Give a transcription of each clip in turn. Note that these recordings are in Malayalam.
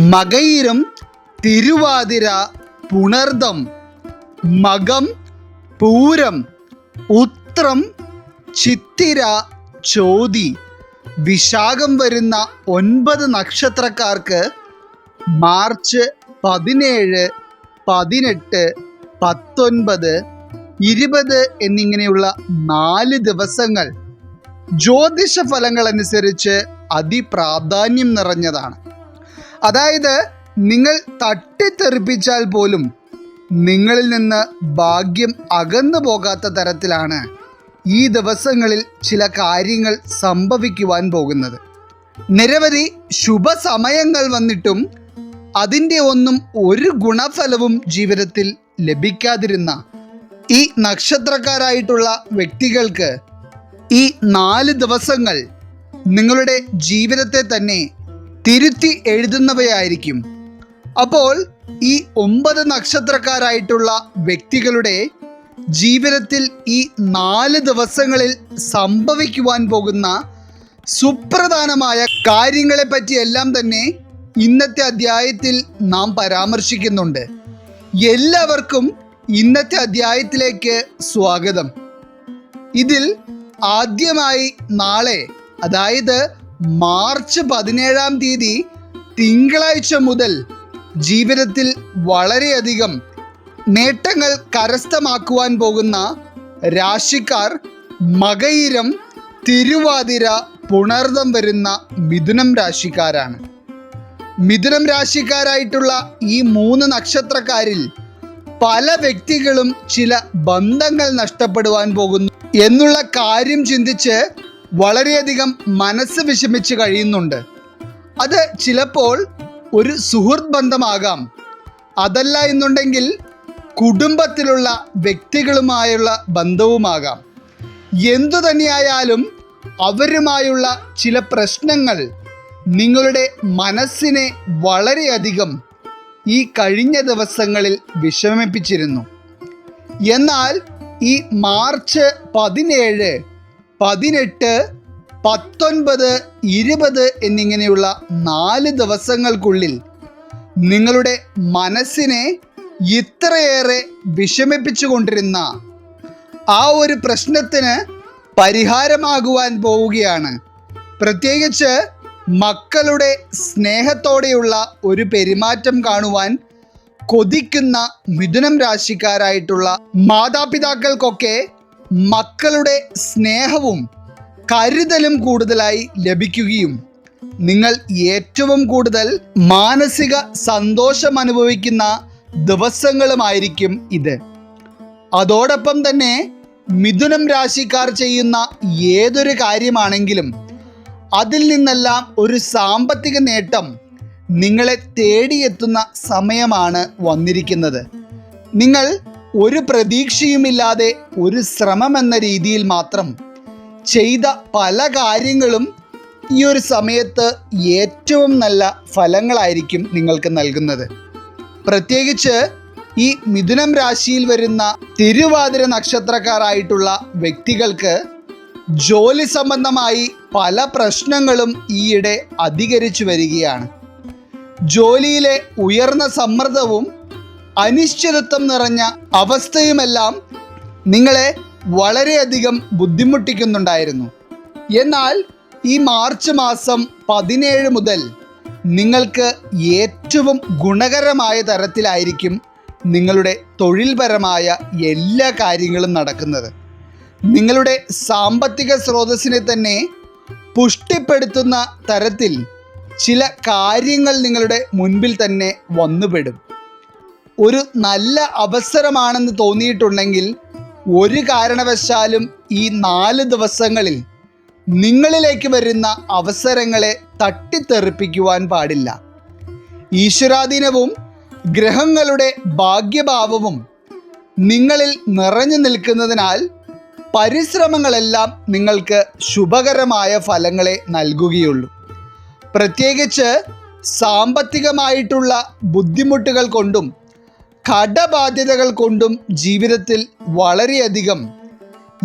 മകയിരം തിരുവാതിര പുണർദം മകം പൂരം ഉത്രം ചിത്തിര ചോതി. വിശാഖം വരുന്ന ഒൻപത് നക്ഷത്രക്കാർക്ക് മാർച്ച് പതിനേഴ് പതിനെട്ട് പത്തൊൻപത് ഇരുപത് എന്നിങ്ങനെയുള്ള നാല് ദിവസങ്ങൾ. ജ്യോതിഷ ഫലങ്ങൾ അനുസരിച്ച് അതിപ്രാധാന്യം നിറഞ്ഞതാണ്. അതായത് നിങ്ങൾ തട്ടിത്തെറിപ്പിച്ചാൽ പോലും നിങ്ങളിൽ നിന്ന് ഭാഗ്യം അകന്നു പോകാത്ത തരത്തിലാണ് ഈ ദിവസങ്ങളിൽ ചില കാര്യങ്ങൾ സംഭവിക്കുവാൻ പോകുന്നത്. നിരവധി ശുഭസമയങ്ങൾ വന്നിട്ടും അതിന്റെ ഒന്നും ഒരു ഗുണഫലവും ജീവിതത്തിൽ ലഭിക്കാതിരുന്ന ഈ നക്ഷത്രക്കാരായിട്ടുള്ള വ്യക്തികൾക്ക് ഈ നാല് ദിവസങ്ങൾ നിങ്ങളുടെ ജീവിതത്തെ തന്നെ തിരുത്തി എഴുതുന്നവയായിരിക്കും. അപ്പോൾ ഈ ഒമ്പത് നക്ഷത്രക്കാരായിട്ടുള്ള വ്യക്തികളുടെ ജീവിതത്തിൽ ഈ നാല് ദിവസങ്ങളിൽ സംഭവിക്കുവാൻ പോകുന്ന സുപ്രധാനമായ കാര്യങ്ങളെ പറ്റിയെല്ലാം തന്നെ ഇന്നത്തെ അധ്യായത്തിൽ നാം പരാമർശിക്കുന്നുണ്ട്. എല്ലാവർക്കും ഇന്നത്തെ അധ്യായത്തിലേക്ക് സ്വാഗതം. ഇതിൽ ആദ്യമായി നാളെ അതായത് മാർച്ച് പതിനേഴാം തീയതി തിങ്കളാഴ്ച മുതൽ ജീവിതത്തിൽ വളരെയധികം നേട്ടങ്ങൾ കരസ്ഥമാക്കുവാൻ പോകുന്ന രാശിക്കാർ മകയിരം തിരുവാതിര പുണർദം വരുന്ന മിഥുനം രാശിക്കാരാണ്. മിഥുനം രാശിക്കാരായിട്ടുള്ള ഈ മൂന്ന് നക്ഷത്രക്കാരിൽ പല വ്യക്തികളും ചില ബന്ധങ്ങൾ നഷ്ടപ്പെടുവാൻ പോകുന്നു എന്നുള്ള കാര്യം ചിന്തിച്ച് വളരെയധികം മനസ്സ് വിഷമിച്ച് കഴിയുന്നുണ്ട്. അത് ചിലപ്പോൾ ഒരു സുഹൃത്ത് ബന്ധമാകാം. അതല്ല എന്നുണ്ടെങ്കിൽ കുടുംബത്തിലുള്ള വ്യക്തികളുമായുള്ള ബന്ധവുമാകാം. എന്തു തന്നെയായാലും അവരുമായുള്ള ചില പ്രശ്നങ്ങൾ നിങ്ങളുടെ മനസ്സിനെ വളരെയധികം ഈ കഴിഞ്ഞ ദിവസങ്ങളിൽ വിഷമിപ്പിച്ചിരുന്നു. എന്നാൽ ഈ മാർച്ച് പതിനേഴ് പതിനെട്ട് പത്തൊൻപത് ഇരുപത് എന്നിങ്ങനെയുള്ള നാല് ദിവസങ്ങൾക്കുള്ളിൽ നിങ്ങളുടെ മനസ്സിനെ ഇത്രയേറെ വിഷമിപ്പിച്ചുകൊണ്ടിരുന്ന ആ ഒരു പ്രശ്നത്തിന് പരിഹാരമാകുവാൻ പോവുകയാണ്. പ്രത്യേകിച്ച് മക്കളുടെ സ്നേഹത്തോടെയുള്ള ഒരു പെരുമാറ്റം കാണുവാൻ കൊതിക്കുന്ന മിഥുനം രാശിക്കാരായിട്ടുള്ള മാതാപിതാക്കൾക്കൊക്കെ മക്കളുടെ സ്നേഹവും കരുതലും കൂടുതലായി ലഭിക്കുകയും നിങ്ങൾ ഏറ്റവും കൂടുതൽ മാനസിക സന്തോഷം അനുഭവിക്കുന്ന ദിവസങ്ങളുമായിരിക്കും ഇത്. അതോടൊപ്പം തന്നെ മിഥുനം രാശിക്കാർ ചെയ്യുന്ന ഏതൊരു കാര്യമാണെങ്കിലും അതിൽ നിന്നെല്ലാം ഒരു സാമ്പത്തിക നേട്ടം നിങ്ങളെ തേടിയെത്തുന്ന സമയമാണ് വന്നിരിക്കുന്നത്. നിങ്ങൾ ഒരു പ്രതീക്ഷയുമില്ലാതെ ഒരു ശ്രമം എന്ന രീതിയിൽ മാത്രം ചെയ്ത പല കാര്യങ്ങളും ഈ ഒരു സമയത്ത് ഏറ്റവും നല്ല ഫലങ്ങളായിരിക്കും നിങ്ങൾക്ക് നൽകുന്നത്. പ്രത്യേകിച്ച് ഈ മിഥുനം രാശിയിൽ വരുന്ന തിരുവാതിര നക്ഷത്രക്കാരായിട്ടുള്ള വ്യക്തികൾക്ക് ജോലി സംബന്ധമായി പല പ്രശ്നങ്ങളും ഈയിടെ അധികരിച്ചു വരികയാണ്. ജോലിയിലെ ഉയർന്ന സമ്മർദ്ദവും അനിശ്ചിതത്വം നിറഞ്ഞ അവസ്ഥയുമെല്ലാം നിങ്ങളെ വളരെയധികം ബുദ്ധിമുട്ടിക്കുന്നുണ്ടായിരുന്നു. എന്നാൽ ഈ മാർച്ച് മാസം പതിനേഴ് മുതൽ നിങ്ങൾക്ക് ഏറ്റവും ഗുണകരമായ തരത്തിലായിരിക്കും നിങ്ങളുടെ തൊഴിൽപരമായ എല്ലാ കാര്യങ്ങളും നടക്കുന്നത്. നിങ്ങളുടെ സാമ്പത്തിക സ്രോതസ്സിനെ തന്നെ പുഷ്ടിപ്പെടുത്തുന്ന തരത്തിൽ ചില കാര്യങ്ങൾ നിങ്ങളുടെ മുൻപിൽ തന്നെ വന്നുപെടും. ഒരു നല്ല അവസരമാണെന്ന് തോന്നിയിട്ടുണ്ടെങ്കിൽ ഒരു കാരണവശാലും ഈ നാല് ദിവസങ്ങളിൽ നിങ്ങളിലേക്ക് വരുന്ന അവസരങ്ങളെ തട്ടിത്തെറിപ്പിക്കുവാൻ പാടില്ല. ഈശ്വരാധീനവും ഗ്രഹങ്ങളുടെ ഭാഗ്യഭാവവും നിങ്ങളിൽ നിറഞ്ഞു നിൽക്കുന്നതിനാൽ പരിശ്രമങ്ങളെല്ലാം നിങ്ങൾക്ക് ശുഭകരമായ ഫലങ്ങളെ നൽകുകയുള്ളൂ. പ്രത്യേകിച്ച് സാമ്പത്തികമായിട്ടുള്ള ബുദ്ധിമുട്ടുകൾ കൊണ്ടും കടബാധ്യതകൾ കൊണ്ടും ജീവിതത്തിൽ വളരെയധികം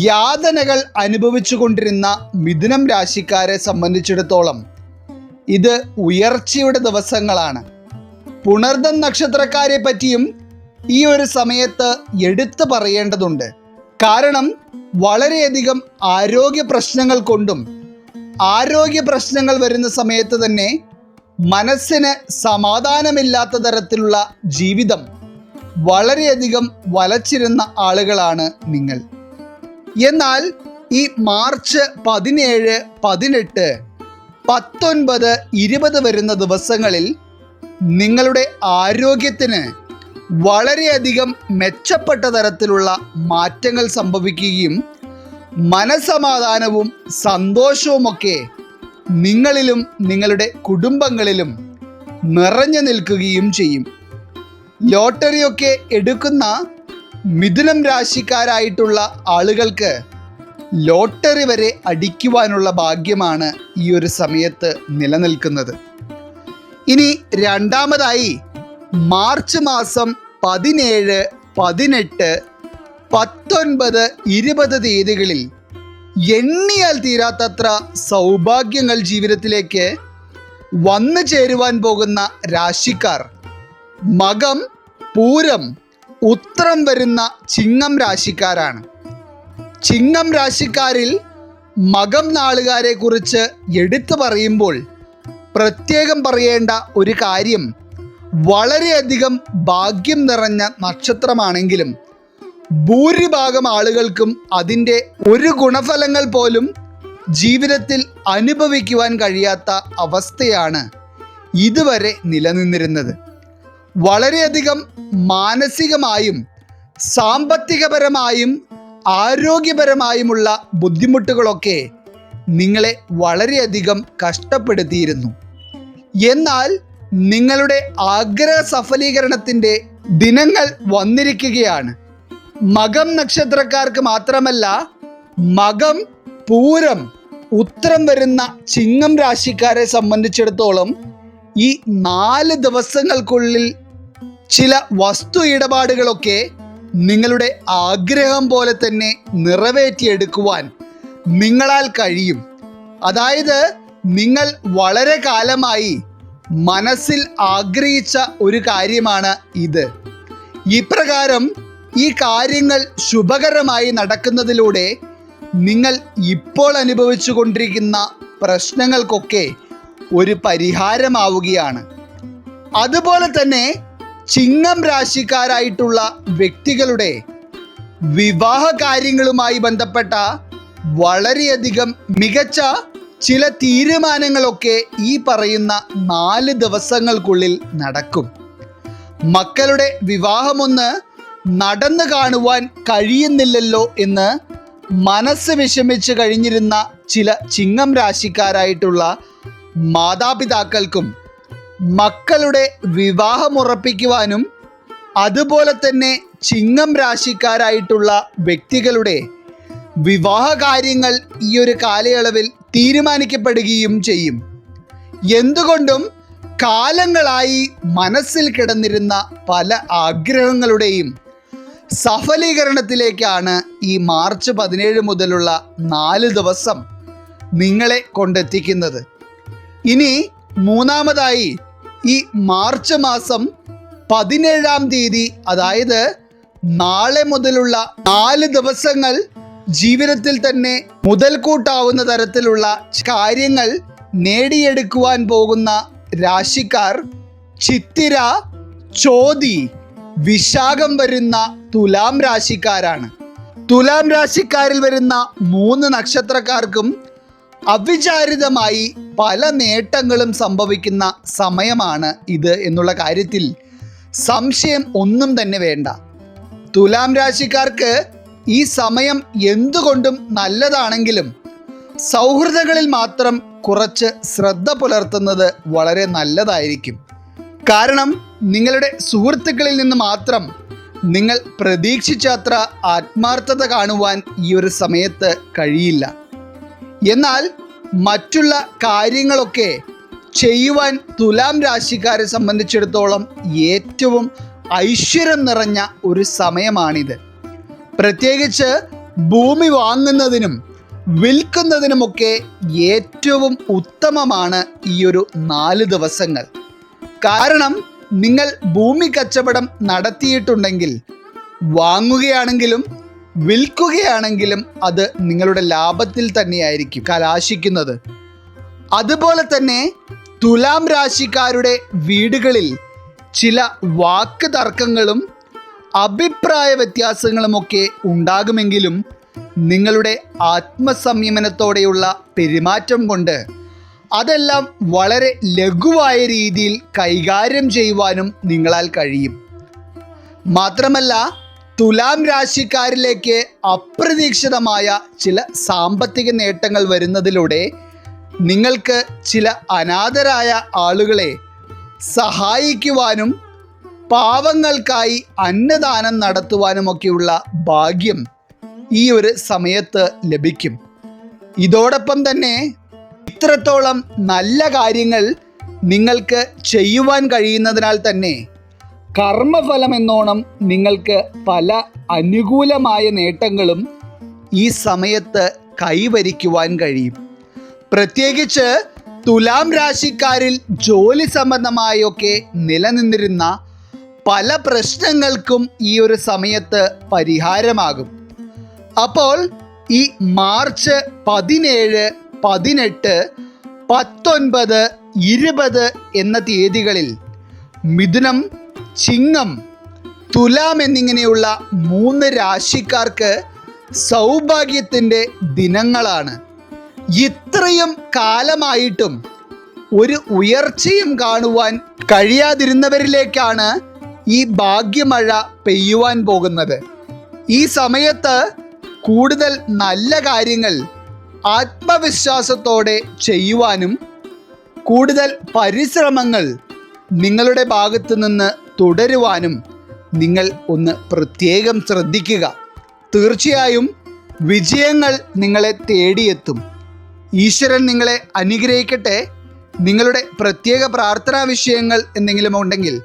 യാതനകൾ അനുഭവിച്ചു കൊണ്ടിരുന്ന മിഥുനം രാശിക്കാരെ സംബന്ധിച്ചിടത്തോളം ഇത് ഉയർച്ചയുടെ ദിവസങ്ങളാണ്. പുണർദം നക്ഷത്രക്കാരെ പറ്റിയും ഈ ഒരു സമയത്ത് എടുത്തു പറയേണ്ടതുണ്ട്. കാരണം വളരെയധികം ആരോഗ്യ പ്രശ്നങ്ങൾ കൊണ്ടും ആരോഗ്യ പ്രശ്നങ്ങൾ വരുന്ന സമയത്ത് തന്നെ മനസ്സിന് സമാധാനമില്ലാത്ത തരത്തിലുള്ള ജീവിതം വളരെയധികം വലച്ചിരുന്ന ആളുകളാണ് നിങ്ങൾ. എന്നാൽ ഈ മാർച്ച് പതിനേഴ് പതിനെട്ട് പത്തൊൻപത് ഇരുപത് വരുന്ന ദിവസങ്ങളിൽ നിങ്ങളുടെ ആരോഗ്യത്തിന് വളരെയധികം മെച്ചപ്പെട്ട തരത്തിലുള്ള മാറ്റങ്ങൾ സംഭവിക്കുകയും മനസമാധാനവും സന്തോഷവുമൊക്കെ നിങ്ങളിലും നിങ്ങളുടെ കുടുംബങ്ങളിലും നിറഞ്ഞു നിൽക്കുകയും ചെയ്യും. ലോട്ടറിയൊക്കെ എടുക്കുന്ന മിഥുനം രാശിക്കാരായിട്ടുള്ള ആളുകൾക്ക് ലോട്ടറി വരെ അടിക്കുവാനുള്ള ഭാഗ്യമാണ് ഈ ഒരു സമയത്ത് നിലനിൽക്കുന്നത്. ഇനി രണ്ടാമതായി മാർച്ച് മാസം പതിനേഴ് പതിനെട്ട് പത്തൊൻപത് ഇരുപത് തീയതികളിൽ എണ്ണിയാൽ തീരാത്തത്ര സൗഭാഗ്യങ്ങൾ ജീവിതത്തിലേക്ക് വന്നു ചേരുവാൻ പോകുന്ന രാശിക്കാർ മകം പൂരം ഉത്രം വരുന്ന ചിങ്ങം രാശിക്കാരാണ്. ചിങ്ങം രാശിക്കാരിൽ മകം നാളുകാരെ കുറിച്ച് എടുത്തു പറയുമ്പോൾ പ്രത്യേകം പറയേണ്ട ഒരു കാര്യം വളരെയധികം ഭാഗ്യം നിറഞ്ഞ നക്ഷത്രമാണെങ്കിലും ഭൂരിഭാഗം ആളുകൾക്കും അതിന്റെ ഒരു ഗുണഫലങ്ങൾ പോലും ജീവിതത്തിൽ അനുഭവിക്കുവാൻ കഴിയാത്ത അവസ്ഥയാണ് ഇതുവരെ നിലനിന്നിരുന്നത്. വളരെയധികം മാനസികമായും സാമ്പത്തികപരമായും ആരോഗ്യപരമായുമുള്ള ബുദ്ധിമുട്ടുകളൊക്കെ നിങ്ങളെ വളരെയധികം കഷ്ടപ്പെടുത്തിയിരുന്നു. എന്നാൽ നിങ്ങളുടെ ആഗ്രഹ സഫലീകരണത്തിന്റെ ദിനങ്ങൾ വന്നിരിക്കുകയാണ്. മകം നക്ഷത്രക്കാർക്ക് മാത്രമല്ല മകം പൂരം ഉത്തരം വരുന്ന ചിങ്ങം രാശിക്കാരെ സംബന്ധിച്ചിടത്തോളം ഈ നാല് ദിവസങ്ങൾക്കുള്ളിൽ ചില വസ്തു ഇടപാടുകളൊക്കെ നിങ്ങളുടെ ആഗ്രഹം പോലെ തന്നെ നിറവേറ്റിയെടുക്കുവാൻ നിങ്ങളാൽ കഴിയും. അതായത് നിങ്ങൾ വളരെ കാലമായി മനസ്സിൽ ആഗ്രഹിച്ച ഒരു കാര്യമാണ് ഇത്. ഇപ്രകാരം ഈ കാര്യങ്ങൾ ശുഭകരമായി നടക്കുന്നതിലൂടെ നിങ്ങൾ ഇപ്പോൾ അനുഭവിച്ചു കൊണ്ടിരിക്കുന്ന പ്രശ്നങ്ങൾക്കൊക്കെ ഒരു പരിഹാരമാവുകയാണ്. അതുപോലെ തന്നെ ചിങ്ങം രാശിക്കാരായിട്ടുള്ള വ്യക്തികളുടെ വിവാഹ കാര്യങ്ങളുമായി ബന്ധപ്പെട്ട വളരെയധികം മികച്ച ചില തീരുമാനങ്ങളൊക്കെ ഈ പറയുന്ന നാല് ദിവസങ്ങൾക്കുള്ളിൽ നടക്കും. മക്കളുടെ വിവാഹമൊന്ന് നടന്നു കാണുവാൻ കഴിയുന്നില്ലല്ലോ എന്ന് മനസ്സ് വിഷമിച്ച് കഴിഞ്ഞിരുന്ന ചില ചിങ്ങം രാശിക്കാരായിട്ടുള്ള മാതാപിതാക്കൾക്കും മക്കളുടെ വിവാഹമുറപ്പിക്കുവാനും അതുപോലെ തന്നെ ചിങ്ങം രാശിക്കാരായിട്ടുള്ള വ്യക്തികളുടെ വിവാഹ കാര്യങ്ങൾ ഈ ഒരു കാലയളവിൽ തീരുമാനിക്കപ്പെടുകയും ചെയ്യും. എന്തുകൊണ്ടും കാലങ്ങളായി മനസ്സിൽ കിടന്നിരുന്ന പല ആഗ്രഹങ്ങളുടെയും സഫലീകരണത്തിലേക്കാണ് ഈ മാർച്ച് പതിനേഴ് മുതലുള്ള നാല് ദിവസം നിങ്ങളെ കൊണ്ടെത്തിക്കുന്നത്. ഇനി മൂന്നാമതായി ഈ മാർച്ച് മാസം പതിനേഴാം തീയതി അതായത് നാളെ മുതലുള്ള നാല് ദിവസങ്ങൾ ജീവിതത്തിൽ തന്നെ മുതൽക്കൂട്ടാവുന്ന തരത്തിലുള്ള കാര്യങ്ങൾ നേടിയെടുക്കുവാൻ പോകുന്ന രാശിക്കാർ ചിത്തിര ചോതി വിശാഖം വരുന്ന തുലാം രാശിക്കാരാണ്. തുലാം രാശിക്കാരിൽ വരുന്ന മൂന്ന് നക്ഷത്രക്കാർക്കും അവിചാരിതമായി പല നേട്ടങ്ങളും സംഭവിക്കുന്ന സമയമാണ് ഇത് എന്നുള്ള കാര്യത്തിൽ സംശയം ഒന്നും തന്നെ വേണ്ട. തുലാം രാശിക്കാർക്ക് ഈ സമയം എന്തുകൊണ്ടും നല്ലതാണെങ്കിലും സൗഹൃദങ്ങളിൽ മാത്രം കുറച്ച് ശ്രദ്ധ പുലർത്തുന്നത് വളരെ നല്ലതായിരിക്കും. കാരണം നിങ്ങളുടെ സുഹൃത്തുക്കളിൽ നിന്ന് മാത്രം നിങ്ങൾ പ്രതീക്ഷിച്ചത്ര ആത്മാർത്ഥത കാണുവാൻ ഈ ഒരു സമയത്ത് കഴിയില്ല. എന്നാൽ മറ്റുള്ള കാര്യങ്ങളൊക്കെ ചെയ്യുവാൻ തുലാം രാശിക്കാരെ സംബന്ധിച്ചിടത്തോളം ഏറ്റവും ഐശ്വര്യം നിറഞ്ഞ ഒരു സമയമാണിത്. പ്രത്യേകിച്ച് ഭൂമി വാങ്ങുന്നതിനും വിൽക്കുന്നതിനുമൊക്കെ ഏറ്റവും ഉത്തമമാണ് ഈ ഒരു നാല് ദിവസങ്ങൾ. കാരണം നിങ്ങൾ ഭൂമി കച്ചവടം നടത്തിയിട്ടുണ്ടെങ്കിൽ വാങ്ങുകയാണെങ്കിലും വിൽക്കുകയാണെങ്കിലും അത് നിങ്ങളുടെ ലാഭത്തിൽ തന്നെയായിരിക്കും കലാശിക്കുന്നത്. അതുപോലെ തന്നെ തുലാം രാശിക്കാരുടെ വീടുകളിൽ ചില വാക്ക് തർക്കങ്ങളും അഭിപ്രായ വ്യത്യാസങ്ങളുമൊക്കെ ഉണ്ടാകുമെങ്കിലും നിങ്ങളുടെ ആത്മസംയമനത്തോടെയുള്ള പെരുമാറ്റം കൊണ്ട് അതെല്ലാം വളരെ ലഘുവായ രീതിയിൽ കൈകാര്യം ചെയ്യുവാനും നിങ്ങളാൽ കഴിയും. മാത്രമല്ല തുലാം രാശിക്കാരിലേക്ക് അപ്രതീക്ഷിതമായ ചില സാമ്പത്തിക നേട്ടങ്ങൾ വരുന്നതിലൂടെ നിങ്ങൾക്ക് ചില അനാഥരായ ആളുകളെ സഹായിക്കുവാനും പാവങ്ങൾക്കായി അന്നദാനം നടത്തുവാനുമൊക്കെയുള്ള ഭാഗ്യം ഈ ഒരു സമയത്ത് ലഭിക്കും. ഇതോടൊപ്പം തന്നെ ഇത്രത്തോളം നല്ല കാര്യങ്ങൾ നിങ്ങൾക്ക് ചെയ്യുവാൻ കഴിയുന്നതിനാൽ തന്നെ കർമ്മഫലം എന്നോണം നിങ്ങൾക്ക് പല അനുകൂലമായ നേട്ടങ്ങളും ഈ സമയത്ത് കൈവരിക്കുവാൻ കഴിയും. പ്രത്യേകിച്ച് തുലാം രാശിക്കാരിൽ ജോലി സംബന്ധമായൊക്കെ നിലനിന്നിരുന്ന പല പ്രശ്നങ്ങൾക്കും ഈ ഒരു സമയത്ത് പരിഹാരമാകും. അപ്പോൾ ഈ മാർച്ച് പതിനേഴ് പതിനെട്ട് പത്തൊൻപത് ഇരുപത് എന്ന തീയതികളിൽ മിഥുനം ചിങ്ങം തുലാം എന്നിങ്ങനെയുള്ള മൂന്ന് രാശിക്കാർക്ക് സൗഭാഗ്യത്തിന്റെ ദിനങ്ങളാണ്. ഇത്രയും കാലമായിട്ടും ഒരു ഉയർച്ചയും കാണുവാൻ കഴിയാതിരുന്നവരിലേക്കാണ് ഈ ഭാഗ്യമഴ പെയ്യുവാൻ പോകുന്നത്. ഈ സമയത്ത് കൂടുതൽ നല്ല കാര്യങ്ങൾ ആത്മവിശ്വാസത്തോടെ ചെയ്യുവാനും കൂടുതൽ പരിശ്രമങ്ങൾ നിങ്ങളുടെ ഭാഗത്തു നിന്ന് തുടരുവാനും നിങ്ങൾ ഒന്ന് പ്രത്യേകം ശ്രദ്ധിക്കുക. തീർച്ചയായും വിജയങ്ങൾ നിങ്ങളെ തേടിയെത്തും. ഈശ്വരൻ നിങ്ങളെ അനുഗ്രഹിക്കട്ടെ. നിങ്ങളുടെ പ്രത്യേക പ്രാർത്ഥനാ വിഷയങ്ങൾ എന്തെങ്കിലും ഉണ്ടെങ്കിൽ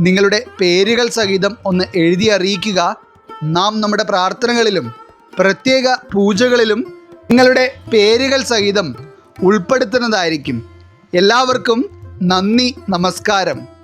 നിങ്ങളുടെ പേരുകൾ സഹിതം ഒന്ന് എഴുതി അറിയിക്കുക. നാം നമ്മുടെ പ്രാർത്ഥനകളിലും പ്രത്യേക പൂജകളിലും നിങ്ങളുടെ പേരുകൾ സഹിതം ഉൾപ്പെടുത്തുന്നതായിരിക്കും. എല്ലാവർക്കും നന്ദി നമസ്കാരം.